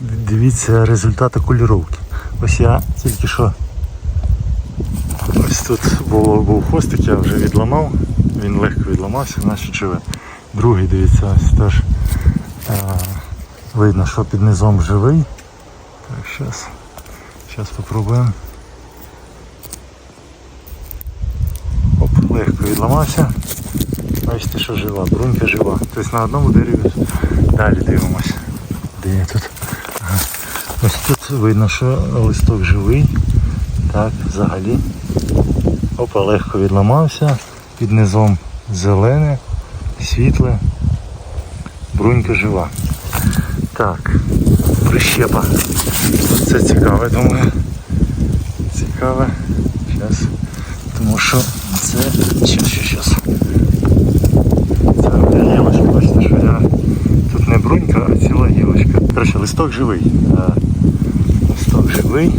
дивіться результат окуліровки. Ось я тільки що ось тут був, був хвостик, я вже відламав, він легко відламався, значить живе. Другий, дивіться, ось теж а, видно, що під низом живий. Так, зараз, зараз попробуємо. Оп, легко відламався. Бачите, що жива, брунька жива. Тобто на одному дереві далі дивимося. Де я тут? Ось тут видно, що листок живий. Так, взагалі. Опа, легко відламався. Під низом зелене, світле. Брунька жива. Так, прищепа. Це цікаве, думаю. Цікаве. Зараз. Тому що це. Щас, щас, щас. Це гілочка, бачите, що я. Тут не брунька, а ціла гілочка. Коротше, листок живий. Живий.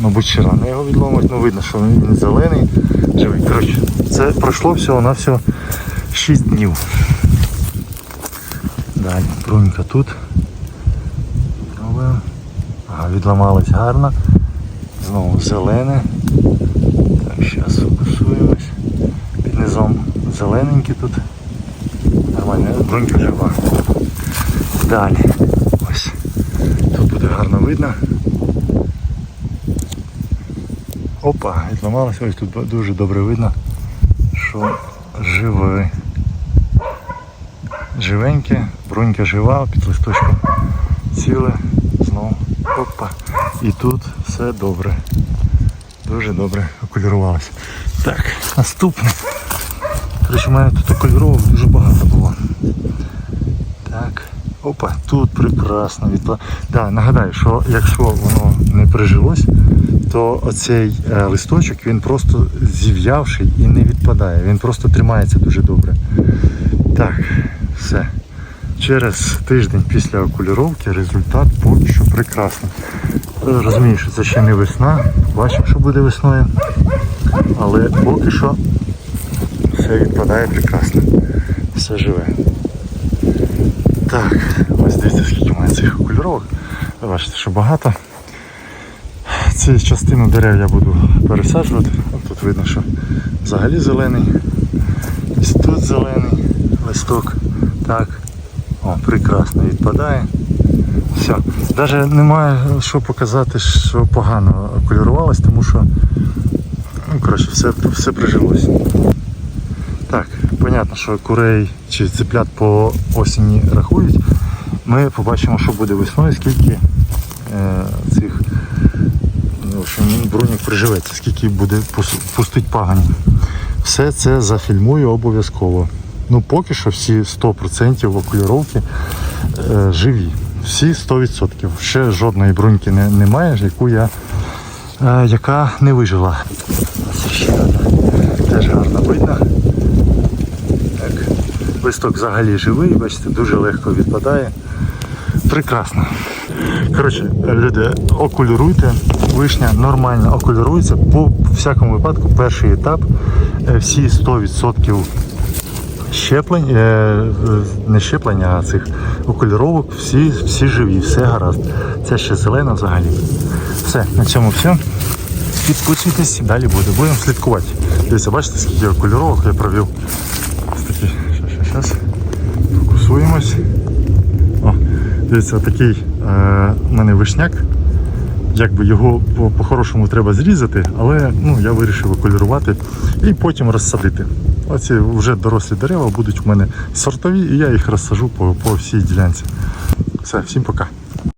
Мабуть, ще рано його відломить, ну видно, що він зелений, живий. Коротше, це пройшло всього на всього 6 днів. Далі, брунька тут. Ага, відламалась гарно. Знову зелене. Так, зараз фокусуємось. Під низом зелененький тут. Нормально, брунька жива. Далі. Гарно видно. Опа, відламалося, ось тут дуже добре видно, що живе. Живеньке, брунька жива, під листочком ціле, знову. Опа. І тут все добре. Дуже добре окулірувалося. Так, наступне. Мене тут окуліровок дуже багато було. Так. Опа, тут прекрасно відпла. Да, нагадаю, що якщо воно не прижилось, то оцей е, листочок він просто зів'явший і не відпадає. Він просто тримається дуже добре. Так, все. Через тиждень після окуліровки результат поки що прекрасний. Розумію, що це ще не весна. Бачимо, що буде весною. Але поки що все відпадає прекрасно. Все живе. Так, ось дивіться, скільки мене цих окульоровок. Ви бачите, що багато. Цю частину дерев я буду пересаджувати. Тут видно, що взагалі зелений. Ось тут зелений листок. Так. О, прекрасно відпадає. Все. Навіть немає що показати, що погано окулірувалось, тому що ну, коротше, все, все прижилось. Так, понятно, що курей чи цеплят по осені рахують. Ми побачимо, що буде весною, скільки е, цих ну, в бруньок приживеться, скільки буде пустить пагані. Все це зафільмую обов'язково. Ну поки що всі 100% окуліровки е, живі. Всі 100%. Ще жодної бруньки не, немає, яку я, е, яка не вижила. Ще одна. Теж гарно видно. Листок взагалі живий, бачите, дуже легко відпадає. Прекрасно. Коротше, люди, окуліруйте. Вишня нормально окулірується. По всякому випадку, перший етап, е, всі 100% щеплень, е, не щеплення, а цих окуліровок, всі, всі живі, все гаразд. Це ще зелена взагалі. Все, на цьому все. Підписуйтесь, далі буде. Будемо слідкувати. Дивіться, бачите, скільки окуліровок я провів. Ось такі. Щас. Фокусуємось. О, дивіться, такий е, у мене вишняк. Якби його по- по-хорошому треба зрізати, але ну, я вирішив окулірувати і потім розсадити. Оці вже дорослі дерева будуть у мене сортові, і я їх розсажу по, по всій ділянці. Все, всім пока.